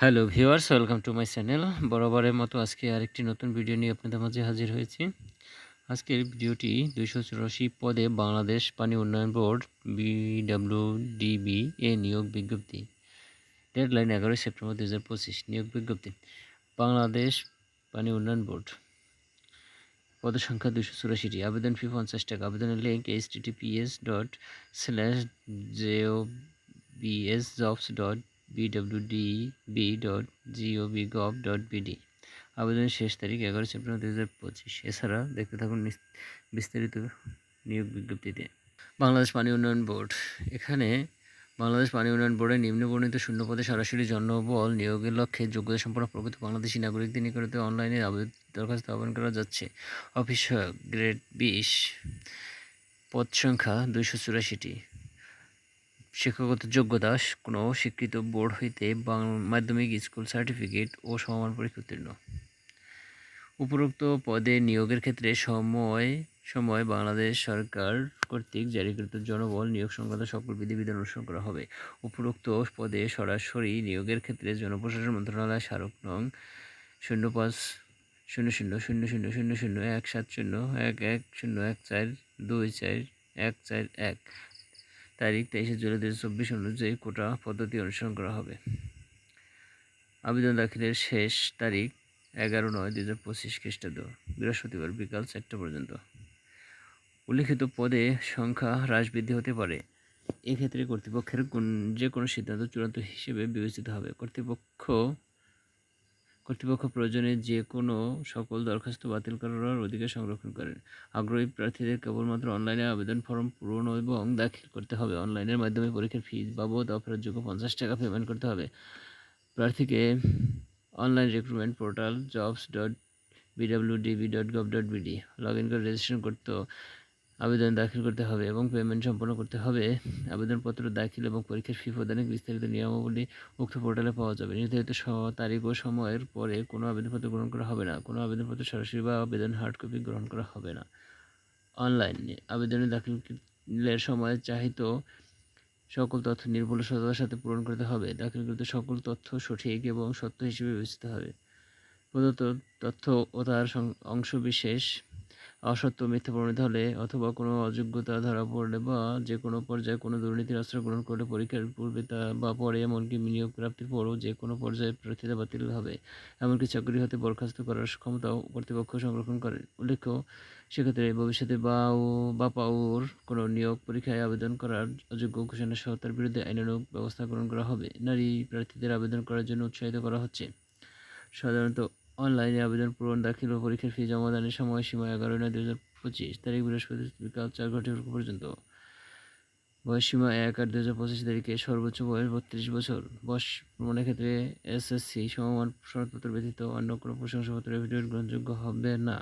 Hello viewers welcome to my channel বরাবরের মতো আজকে আরেকটি নতুন ভিডিও নিয়ে আপনাদের মাঝে হাজির হয়েছি। আজকের ভিডিওটি দুইশো চুরাশি পদে বাংলাদেশ পানি উন্নয়ন বোর্ড বিডাব্লিউডিবি এ নিয়োগ বিজ্ঞপ্তি। ডেডলাইন এগারোই সেপ্টেম্বর দু হাজার পঁচিশ, নিয়োগ বিজ্ঞপ্তি। বাংলাদেশ পানি উন্নয়ন বোর্ড। পদের সংখ্যা দুশো চুরাশিটি। আবেদন ফি পঞ্চাশ টাকা। আবেদনের link HTTPS dot slash JO BS jobs dot BWDB dot GOV gov dot আবেদনের শেষ তারিখ এগারো সেপ্টেম্বর দু হাজার পঁচিশ। এছাড়া দেখতে থাকুন বিস্তারিত নিয়োগ বিজ্ঞপ্তিতে। বাংলাদেশ পানি উন্নয়ন বোর্ড। এখানে বাংলাদেশ পানি উন্নয়ন বোর্ডের নিম্নবর্ণিত শূন্য পদে সরাসরি জনবল নিয়োগের লক্ষ্যে যোগ্যতা সম্পন্ন প্রকৃত বাংলাদেশি নাগরিকদের নিকটতে অনলাইনে আবেদন দরখাস্ত আহ্বান করা যাচ্ছে। অফিস গ্রেড বিশ। পদ সংখ্যা দুইশো চুরাশিটি। শিক্ষাগত যোগ্যতা কোনো স্বীকৃত বোর্ড হইতে মাধ্যমিক স্কুল সার্টিফিকেট ও সমমান পরীক্ষা উত্তীর্ণ। উপরোক্ত পদে নিয়োগের ক্ষেত্রে সময় সময় বাংলাদেশ সরকার কর্তৃক জারিকৃত জনবল নিয়োগ সংক্রান্ত সকল বিধিবিধান অনুসরণ করা হবে। উপরোক্ত পদে সরাসরি নিয়োগের ক্ষেত্রে জনপ্রশাসন মন্ত্রণালয় স্মারক নং শূন্য পাঁচ শূন্য শূন্য শূন্য শূন্য শূন্য শূন্য এক সাত শূন্য এক এক শূন্য এক চার দুই চার এক চার এক তারিখ তেইশে জুলাই দু চব্বিশ অনুযায়ী কোটা পদ্ধতি অনুসরণ করা হবে। আবেদন দাখিলের শেষ তারিখ এগারো নয় দু হাজার পঁচিশ খ্রিস্টাব্দ, বৃহস্পতিবার বিকাল চারটা পর্যন্ত। উল্লিখিত পদে সংখ্যা হ্রাস বৃদ্ধি হতে পারে। এক্ষেত্রে কর্তৃপক্ষের যে কোনো সিদ্ধান্ত চূড়ান্ত হিসেবে বিবেচিত হবে। কর্তৃপক্ষ কর্তৃপক্ষ প্রয়োজনে যে কোনো সকল দরখাস্ত বাতিল করার অধিকার সংরক্ষণ করেন। আগ্রহী প্রার্থীদের কেবলমাত্র অনলাইনে আবেদন ফর্ম পূরণ এবং দাখিল করতে হবে। অনলাইনের মাধ্যমে পরীক্ষার ফিজ বাবদ যোগ্য পঞ্চাশ টাকা পেমেন্ট করতে হবে। প্রার্থীকে online recruitment portal jobs dot BWDB dot gov dot BD log in করে রেজিস্ট্রেশন করতে আবেদন দাখিল করতে হবে এবং পেমেন্ট সম্পন্ন করতে হবে। আবেদনপত্র দাখিল এবং পরীক্ষার ফি প্রদানের বিস্তারিত নিয়মাবলী উক্ত পোর্টালে পাওয়া যাবে। নির্ধারিত তারিখ ও সময়ের পরে কোনো আবেদনপত্র গ্রহণ করা হবে না। কোনো আবেদনপত্র সরাসরি বা আবেদন হার্ড কপি গ্রহণ করা হবে না। অনলাইন আবেদনে দাখিলের সময় চাহিত সকল তথ্য নির্ভুল সততার সাথে পূরণ করতে হবে। দাখিলকৃত সকল তথ্য সঠিক এবং সত্য হিসেবে বিবেচিত হবে। প্রদত্ত তথ্য ও তার অংশ বিশেষ অসত্য মিথ্যা প্রমাণিত হলে অথবা কোনো অযোগ্যতা ধরা পড়লে বা যে কোনো পর্যায়ে কোনো দুর্নীতির আশ্রয় গ্রহণ করলে পরীক্ষার পূর্বে তা বা পরে এমনকি নিয়োগ প্রাপ্তির পরও যে কোনো পর্যায়ে প্রার্থিতা বাতিল হবে। এমনকি চাকরি হতে বরখাস্ত করার ক্ষমতাও কর্তৃপক্ষ সংরক্ষণ করে উল্লেখ্য, সেক্ষেত্রে ভবিষ্যতে বা ও বা পাওর কোনো নিয়োগ পরীক্ষায় আবেদন করার অযোগ্য ঘোষণা সহ তার বিরুদ্ধে আইনানুগ ব্যবস্থা গ্রহণ করা হবে। নারী প্রার্থীদের আবেদন করার জন্য উৎসাহিত করা হচ্ছে। সাধারণত অনলাইনে আবেদন পূরণ, দাখিল ও পরীক্ষার ফি জমা জমাদানের সময়সীমা এগারোই নয় দু হাজার পঁচিশ তারিখ বৃহস্পতি বিকাল চার ঘণ্টা পর্যন্ত। বয়সসীমা এক আট দু হাজার পঁচিশ তারিখে সর্বোচ্চ বয়স বত্রিশ বছর। বয়স প্রমাণের ক্ষেত্রে এসএসসি সমমান সনদপত্র ব্যতীত অন্য কোনো প্রশংসাপত্র এফিডেভিট গ্রহণযোগ্য হবে না।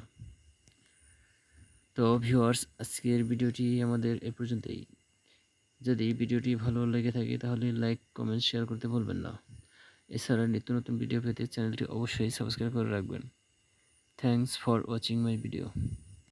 তো ভিউয়ার্স, আজকের ভিডিওটি আমাদের এ পর্যন্তই। যদি ভিডিওটি ভালো লেগে থাকে তাহলে লাইক, কমেন্ট, শেয়ার করতে ভুলবেন না। এছাড়া নিত্য নতুন ভিডিও পেতে চ্যানেলটি অবশ্যই সাবস্ক্রাইব করে রাখবেন। Thanks for watching my video